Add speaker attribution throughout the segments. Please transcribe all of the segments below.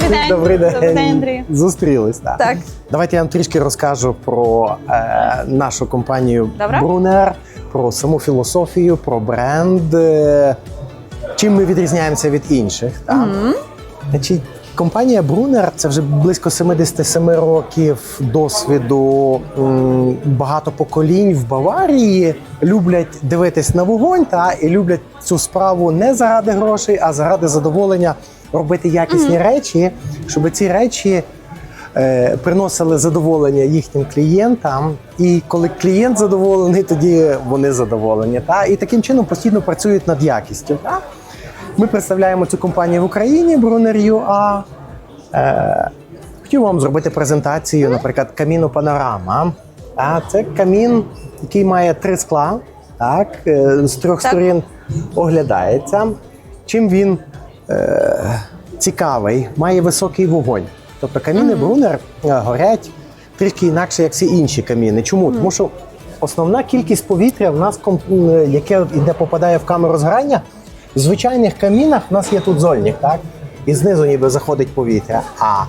Speaker 1: день.
Speaker 2: Добрий день.
Speaker 1: Добрий день, Андрій.
Speaker 2: Зустрілись. Так.
Speaker 1: Так.
Speaker 2: Давайте я вам трішки розкажу про е, нашу компанію
Speaker 1: Добре.
Speaker 2: Брунер, про саму філософію, про бренд. е, чим ми відрізняємося від інших. Так? Значить, компанія Брунер це вже близько 77 років досвіду, багато поколінь в Баварії люблять дивитись на вогонь та і люблять цю справу не заради грошей, а заради задоволення робити якісні речі, щоб ці речі. е, Приносили задоволення їхнім клієнтам, і коли клієнт задоволений, тоді вони задоволені. Та і таким чином постійно працюють над якістю. Та? Ми представляємо цю компанію в Україні Brunner.ua. Е, хотів вам зробити презентацію, наприклад, каміну Панорама. А це камін, який має три скла, так, е, з трьох
Speaker 1: Так.
Speaker 2: сторін оглядається. Чим він е, цікавий, має високий вогонь. Тобто каміни Брунер е, горять трішки інакше, як всі інші каміни. Чому? Тому що основна кількість повітря в нас, яке іде попадає в камеру згорання, в звичайних камінах в нас є тут зольник, так? І знизу ніби заходить повітря. А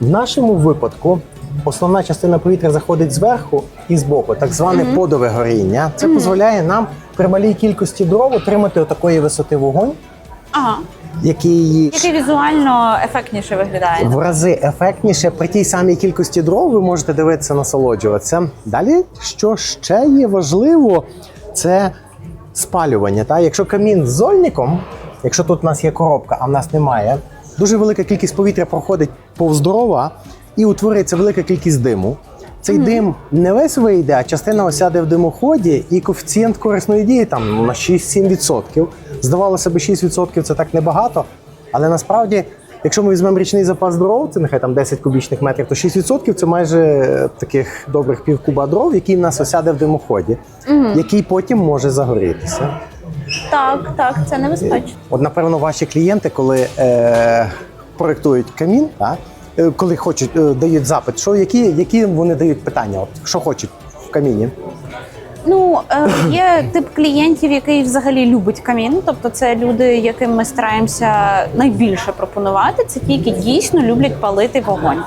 Speaker 2: в нашому випадку основна частина повітря заходить зверху і збоку, так зване подове горіння. Це дозволяє нам при малій кількості дров отримати отакої висоти вогонь,
Speaker 1: Ага.
Speaker 2: Який
Speaker 1: Який візуально ефектніше виглядає.
Speaker 2: в рази ефектніше при тій самій кількості дров ви можете дивитися, насолоджуватися. Далі, що ще є важливо, це спалювання. Та? Якщо камін з зольником, якщо тут у нас є коробка, а в нас немає, дуже велика кількість повітря проходить повз дрова і утворюється велика кількість диму. Цей дим не весь вийде, а частина осяде в димоході, і коефіцієнт корисної дії там на 6-7%. Здавалося б, 6% це так небагато, але насправді, якщо ми візьмемо річний запас дров, це нехай там 10 кубічних метрів, то 6% це майже е, таких добрих півкуба дров, який в нас осяде в димоході, який потім може загорітися.
Speaker 1: Так, так, це небезпечно.
Speaker 2: От, напевно, ваші клієнти, коли е, проектують камін, так, е, коли хочуть, е, дають запит, що які, які вони дають питання, от, що хочуть в каміні.
Speaker 1: Ну е, є тип клієнтів, який взагалі любить камін. Тобто, це люди, яким ми стараємося найбільше пропонувати. Це ті, які дійсно люблять палити вогонь.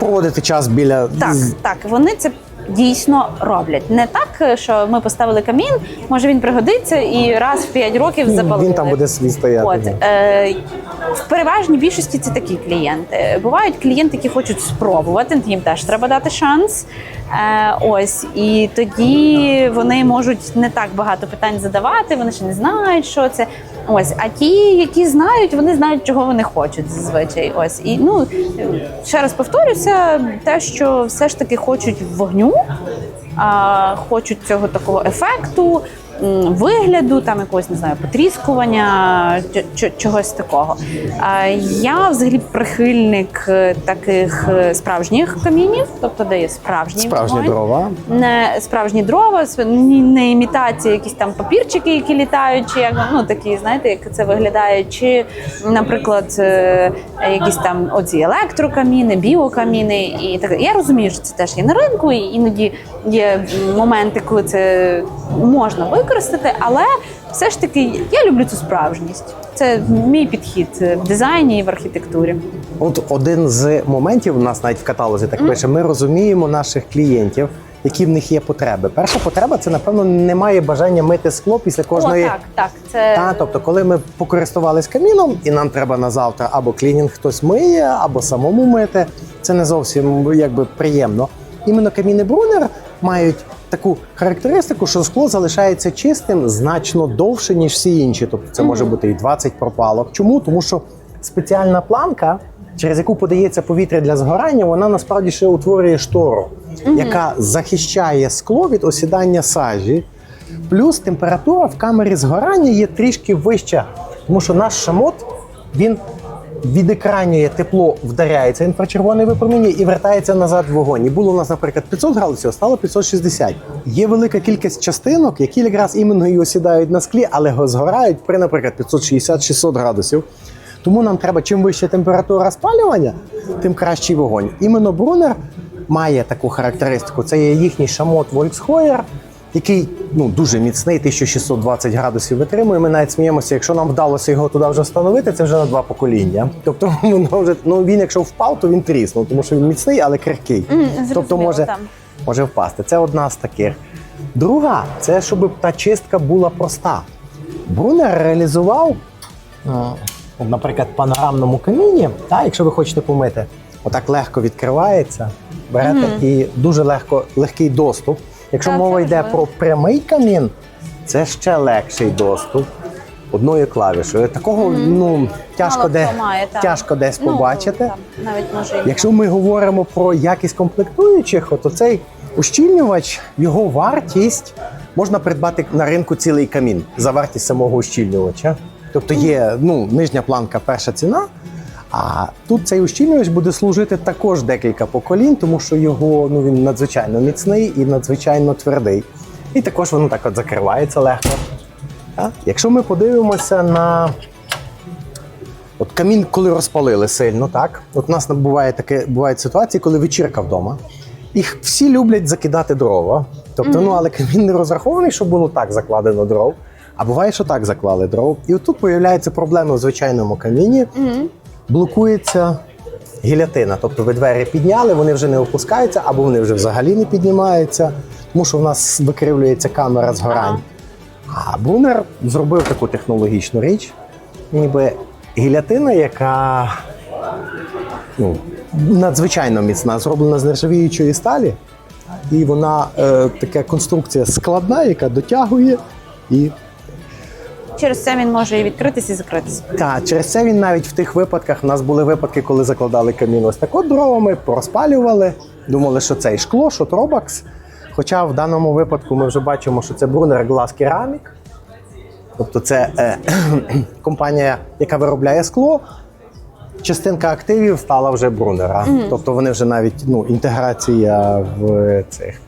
Speaker 2: Проводити час біля
Speaker 1: Так, так, вони це дійсно роблять. Не так, що ми поставили камін, може він пригодиться і раз в 5 років запалили.
Speaker 2: він там буде свій стояти.
Speaker 1: От е, в переважній більшості це такі клієнти. Бувають клієнти, які хочуть спробувати, їм теж треба дати шанс. Е, ось і тоді вони можуть не так багато питань задавати, вони ще не знають, що це. Ось, а ті, які знають, вони знають, чого вони хочуть зазвичай. Ось і ну ще раз повторюся, те, що все ж таки хочуть вогню, а, хочуть цього такого ефекту, вигляду, там якогось не знаю, потріскування, чогось такого. Я взагалі прихильник е, таких е, справжніх камінів, тобто де є справжні
Speaker 2: Справжні
Speaker 1: вогонь.
Speaker 2: дрова.
Speaker 1: Не справжні дрова, не імітація, якісь там папірчики, які літають, чи як ну такі, знаєте, як це виглядає, чи, наприклад, е, якісь там оці електрокаміни, біокаміни і так. Я розумію, що це теж є на ринку, і іноді є моменти, коли це можна використати, але все ж таки я люблю цю справжність. Це мій підхід в дизайні і в архітектурі.
Speaker 2: От один з моментів у нас навіть в каталозі так пише: ми розуміємо наших клієнтів, які в них є потреби. Перша потреба це, напевно, немає бажання мити скло після кожної.
Speaker 1: О, так, так. Це
Speaker 2: Та, тобто, коли ми покористувались каміном, і нам треба на завтра або клінінг хтось миє, або самому мити. Це не зовсім якби приємно. Іменно каміни Брунер мають таку характеристику, що скло залишається чистим значно довше, ніж всі інші. Тобто це може бути і 20 пропалок. Чому? Тому що спеціальна планка, через яку подається повітря для згорання, вона насправді ще утворює штору, яка захищає скло від осідання сажі. Плюс температура в камері згорання є трішки вища, тому що наш шамот він відекранює тепло, вдаряється інфрачервоне випроміння і вертається назад в вогонь. І було у нас, наприклад, 500 градусів, а стало 560. Є велика кількість частинок, які якраз іменно і осідають на склі, але згорають при, наприклад, 560-600 градусів. Тому нам треба чим вища температура спалювання, тим кращий вогонь. Іменно Брунер має таку характеристику. Це є їхній шамот Volkshoer, який ну, дуже міцний, 1620 градусів витримує. Ми навіть сміємося, якщо нам вдалося його туди вже встановити, це вже на два покоління. Тобто воно вже ну він, якщо впав, то він тріснув, тому що він міцний, але крихкий. тобто
Speaker 1: зрозуміло,
Speaker 2: може,
Speaker 1: там.
Speaker 2: може впасти. Це одна з таких. Друга це щоб та чистка була проста. Брунер реалізував, е, наприклад, в панорамному каміні, та, якщо ви хочете помити, отак легко відкривається, берете і дуже легко, легкий доступ. Якщо
Speaker 1: Так,
Speaker 2: мова йде про прямий камін, це ще легший доступ одною клавішою. Такого ну, тяжко,
Speaker 1: Мало
Speaker 2: де,
Speaker 1: має, так.
Speaker 2: тяжко десь
Speaker 1: Ну,
Speaker 2: побачити.
Speaker 1: там, навіть може
Speaker 2: Якщо ми говоримо про якість комплектуючих, то цей ущільнювач, його вартість можна придбати на ринку цілий камін за вартість самого ущільнювача. Тобто є ну, нижня планка, перша ціна. А тут цей ущільнювач буде служити також декілька поколінь, тому що його ну він надзвичайно міцний і надзвичайно твердий. І також воно так от закривається легко. Так? Якщо ми подивимося на От камін, коли розпалили сильно, так от у нас буває таке, бувають ситуації, коли вечірка вдома. Їх всі люблять закидати дрова. Тобто, ну але камін не розрахований, щоб було так закладено дров. А буває, що так заклали дров. І от тут появляється проблема в звичайному каміні. Блокується гілятина. Тобто ви двері підняли, вони вже не опускаються, або вони вже взагалі не піднімаються, тому що в нас викривлюється камера згорань. А Брунер зробив таку технологічну річ, ніби гілятина, яка ну, надзвичайно міцна, зроблена з нержавіючої сталі. І вона е, така конструкція складна, яка дотягує. І
Speaker 1: через це він може і відкритись, і закритись.
Speaker 2: та, через це він навіть в тих випадках, в нас були випадки, коли закладали камін ось так от дровами, розпалювали, думали, що це і шкло, що тробакс. Хоча в даному випадку ми вже бачимо, що це Brunner Glass Ceramic. Тобто це е, компанія, яка виробляє скло. Частинка активів стала вже Брунера. Тобто вони вже навіть ну, інтеграція в цих.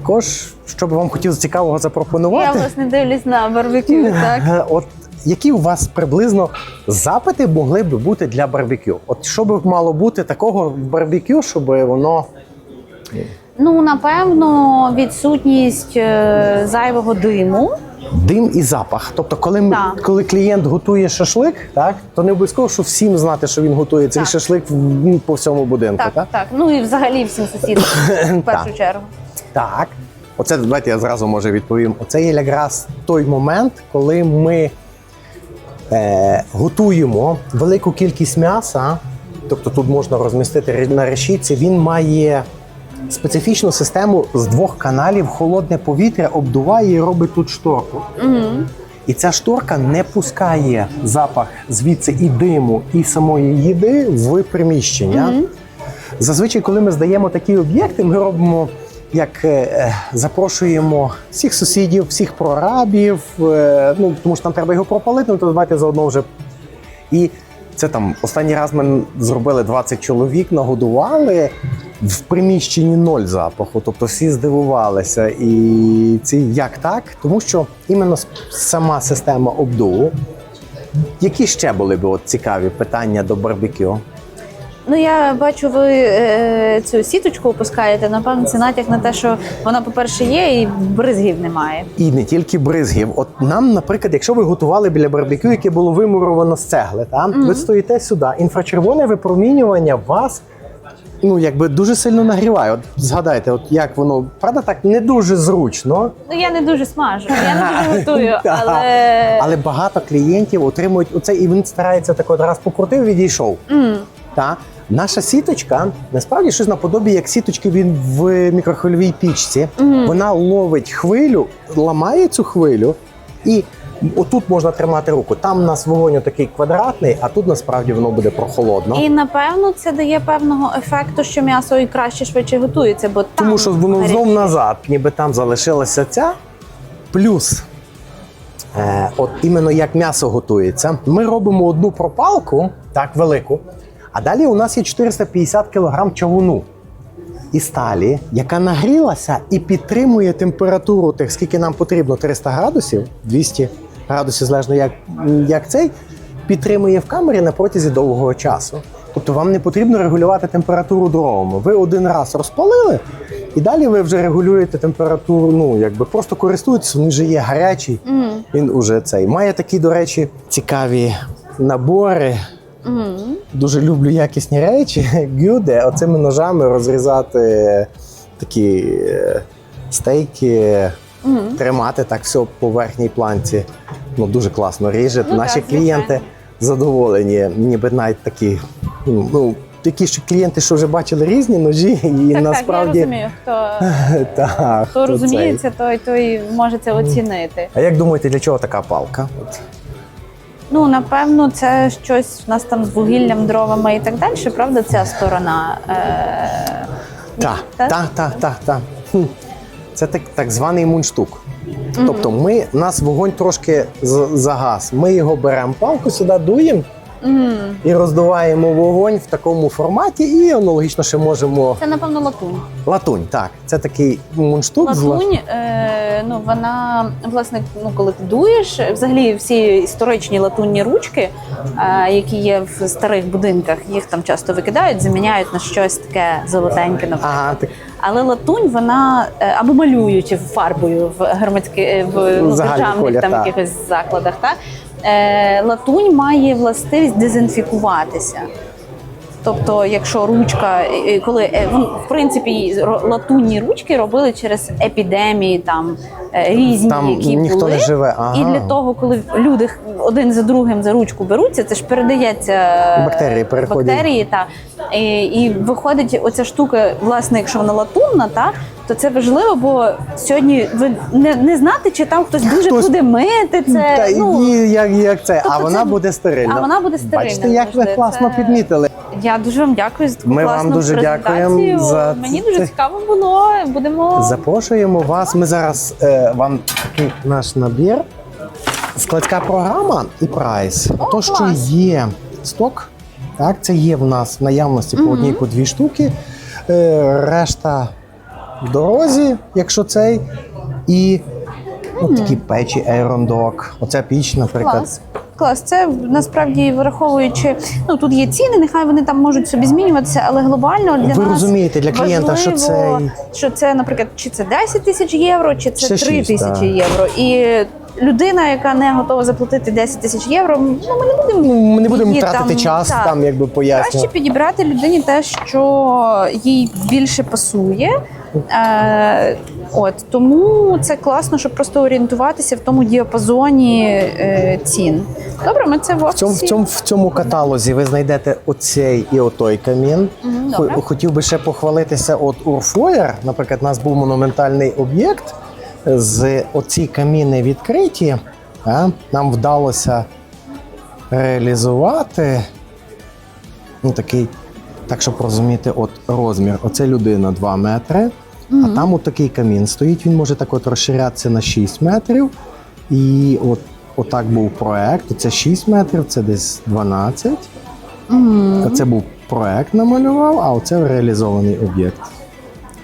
Speaker 2: Також, що би вам хотів цікавого
Speaker 1: Я
Speaker 2: запропонувати.
Speaker 1: власне дивлюсь на барбекю, так.
Speaker 2: От які у вас приблизно запити могли б бути для барбекю? От що би мало бути такого в барбекю, щоб воно
Speaker 1: Ну, напевно, відсутність е, зайвого диму.
Speaker 2: дим і запах. Тобто, коли, м-
Speaker 1: Так.
Speaker 2: коли клієнт готує шашлик, так то не обов'язково, що всім знати, що він готує цей
Speaker 1: Так.
Speaker 2: шашлик м, по всьому будинку.
Speaker 1: Так,
Speaker 2: Так,
Speaker 1: так. Ну і взагалі всім сусідам в першу чергу.
Speaker 2: Так. Оце давайте я зразу може відповім. Оце є якраз той момент, коли ми е, готуємо велику кількість м'яса, тобто тут можна розмістити на решітці, він має специфічну систему з двох каналів, холодне повітря обдуває і робить тут шторку. І ця шторка не пускає запах звідси і диму, і самої їди в приміщення. Зазвичай, коли ми здаємо такі об'єкти, ми робимо як е, запрошуємо всіх сусідів, всіх прорабів. е, ну тому що нам треба його пропалити, ну то давайте заодно вже. І це там останній раз ми зробили 20 чоловік, нагодували в приміщенні ноль запаху. Тобто всі здивувалися. І ці як так? Тому що іменно сама система обдуву. Які ще були б от цікаві питання до барбекю?
Speaker 1: Ну я бачу, ви е, цю сіточку опускаєте. Напевно, це натяк на те, що вона, по-перше, є, і бризгів немає.
Speaker 2: І не тільки бризгів. От нам, наприклад, якщо ви готували біля барбекю, яке було вимуровано з цегли, та ви стоїте сюди, інфрачервоне випромінювання вас. Ну, якби дуже сильно нагріває. От згадайте, от як воно правда так не дуже зручно.
Speaker 1: Ну я не дуже смажу, я не дуже готую, але
Speaker 2: Але багато клієнтів отримують оце, і він старається так от раз покрутив, відійшов.
Speaker 1: М.
Speaker 2: Та наша сіточка насправді щось наподобі як сіточки він в мікрохвильовій пічці. Вона ловить хвилю, ламає цю хвилю, і отут можна тримати руку. Там у нас вогонь такий квадратний, а тут насправді воно буде прохолодно.
Speaker 1: і напевно це дає певного ефекту, що м'ясо і краще швидше готується, бо
Speaker 2: Тому
Speaker 1: там
Speaker 2: що воно знов назад, ніби там залишилася ця. Плюс, е, от іменно як м'ясо готується, ми робимо одну пропалку, так, велику, а далі у нас є 450 кг чавуну і сталі, яка нагрілася і підтримує температуру тих, скільки нам потрібно, 300 градусів, 200 градусів, залежно як, як цей, підтримує в камері на протязі довгого часу. Тобто вам не потрібно регулювати температуру дровами. Ви один раз розпалили, І далі ви вже регулюєте температуру, ну якби просто користуєтесь, він вже є гарячий.
Speaker 1: Мгм.
Speaker 2: Він уже цей. Має такі, до речі, цікаві набори. Дуже люблю якісні речі. Гюде, оцими ножами розрізати такі е, стейки,
Speaker 1: Мгм.
Speaker 2: тримати так все по верхній планці. Ну, дуже класно ріже.
Speaker 1: Ну,
Speaker 2: Наші
Speaker 1: так,
Speaker 2: клієнти
Speaker 1: звичайно.
Speaker 2: задоволені. Ніби навіть такі, ну, такі ж клієнти, що вже бачили різні ножі, і
Speaker 1: Так,
Speaker 2: насправді
Speaker 1: так, я розумію, хто,
Speaker 2: так,
Speaker 1: хто
Speaker 2: то
Speaker 1: розуміється, той, той може це оцінити.
Speaker 2: А як думаєте, для чого така палка? От.
Speaker 1: Ну, напевно, це щось у нас там з вугіллям, дровами і так далі. Правда, ця сторона. Е...
Speaker 2: Так,
Speaker 1: Так?
Speaker 2: так, так, так. Це так, так званий мундштук. Тобто ми, у нас вогонь трошки загас. Ми його беремо палку сюди, дуємо І роздуваємо вогонь в такому форматі, і аналогічно ще можемо.
Speaker 1: Це, напевно, латунь.
Speaker 2: Латунь, так. Це такий мундштук
Speaker 1: Латунь, е, ну вона власне, ну коли ти дуєш, взагалі всі історичні латунні ручки, які є в старих будинках, їх там часто викидають, заміняють на щось таке золотеньке, наприклад.
Speaker 2: Ага, так.
Speaker 1: Але латунь вона е, або малюють фарбою в громадських е, в ну, державних
Speaker 2: колір,
Speaker 1: там
Speaker 2: та.
Speaker 1: якихось закладах. Та? Е, латунь має властивість дезінфікуватися. Тобто, якщо ручка, коли е, в принципі латунні ручки робили через епідемії, там е, різні,
Speaker 2: Там
Speaker 1: які
Speaker 2: ніхто
Speaker 1: були.
Speaker 2: не живе. Ага.
Speaker 1: І для того, коли люди один за другим за ручку беруться, це ж передається е,
Speaker 2: Бактерії переходять.
Speaker 1: бактерії та і, і виходить оця штука, власне, якщо вона латунна, та то це важливо, бо сьогодні ви не, не знати, чи там хтось дуже
Speaker 2: Хтось-
Speaker 1: буде мити це.
Speaker 2: Та,
Speaker 1: ну,
Speaker 2: і як, як це, а
Speaker 1: тобто
Speaker 2: вона
Speaker 1: це-
Speaker 2: буде стерильна.
Speaker 1: а вона буде стерильна,
Speaker 2: Бачите, як ви
Speaker 1: завжди.
Speaker 2: класно
Speaker 1: Це-
Speaker 2: підмітили.
Speaker 1: я дуже вам дякую за таку
Speaker 2: Ми вам
Speaker 1: класну
Speaker 2: дуже
Speaker 1: презентацію.
Speaker 2: дякуємо за
Speaker 1: Мені
Speaker 2: це-
Speaker 1: дуже цікаво було. Будемо
Speaker 2: Запрошуємо вас. Ми зараз е, вам такий наш набір. Складська програма і прайс.
Speaker 1: О,
Speaker 2: То, що
Speaker 1: клас.
Speaker 2: є сток, так, це є в нас в наявності по одній, по дві штуки. Е, решта дорозі, якщо цей. І ну, такі печі Aeron Оця піч, наприклад.
Speaker 1: клас. Клас, це насправді враховуючи, ну тут є ціни, нехай вони там можуть собі змінюватися, але глобально для
Speaker 2: Ви
Speaker 1: нас
Speaker 2: розумієте, для клієнта, що це-
Speaker 1: що це, наприклад, чи це 10 тисяч євро, чи це
Speaker 2: Ще
Speaker 1: 3 тисячі євро. І людина, яка не готова заплатити 10 тисяч євро, ну ми не будемо
Speaker 2: Ну, Ми не будемо
Speaker 1: її
Speaker 2: тратити
Speaker 1: там-
Speaker 2: час,
Speaker 1: так.
Speaker 2: там якби
Speaker 1: Краще підібрати людині те, що їй більше пасує. Е, от тому це класно, щоб просто орієнтуватися в тому діапазоні е, цін. Добре, ми це в
Speaker 2: В цьому, в цьому, в цьому каталозі ви знайдете оцей і отой камін.
Speaker 1: Добре.
Speaker 2: Хотів би ще похвалитися от Урфоєр. Наприклад, у нас був монументальний об'єкт з оці каміни відкриті. А? Нам вдалося реалізувати ну, такий, так щоб розуміти, от розмір. Оце людина 2 метри, а там от такий камін стоїть. Він може так от розширятися на 6 метрів. І от отак був проект. Це 6 метрів, це десь 12.
Speaker 1: Мгм.
Speaker 2: Це був проект намалював, а оце реалізований об'єкт.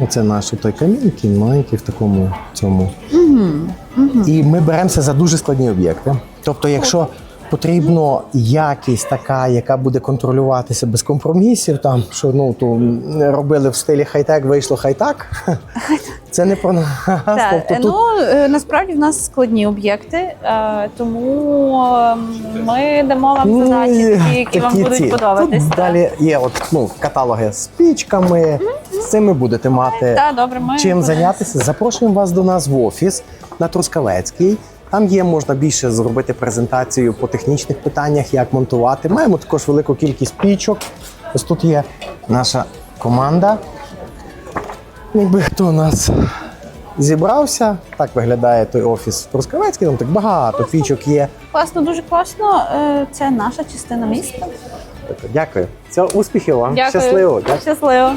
Speaker 2: Оце наш той камін, який маленький в такому цьому.
Speaker 1: Угу, угу.
Speaker 2: І ми беремося за дуже складні об'єкти. Тобто, якщо потрібно якість така, яка буде контролюватися без компромісів, там що ну то робили в стилі хай-тек, вийшло хай-так. Це не про нас.
Speaker 1: Так,
Speaker 2: Тобто
Speaker 1: ну е, насправді в нас складні об'єкти, е, тому е, ми дамо вам задачі, такі, які вам будуть
Speaker 2: ці.
Speaker 1: подобатись.
Speaker 2: Тут далі є от, ну, каталоги з пічками. З цим ви будете мати
Speaker 1: Так, добре, ми
Speaker 2: чим зайнятися. Запрошуємо вас до нас в офіс на Трускавецькій. Там є можна більше зробити презентацію по технічних питаннях, як монтувати. Маємо також велику кількість пічок. Ось тут є наша команда. Якби хто у нас зібрався, так виглядає той офіс в Трускавецькій. Там так багато пічок є.
Speaker 1: Класно, дуже класно. Е, Це наша частина міста.
Speaker 2: Дякую. Все, успіхів вам.
Speaker 1: Дякую.
Speaker 2: Щасливо. Дякую.
Speaker 1: Щасливо.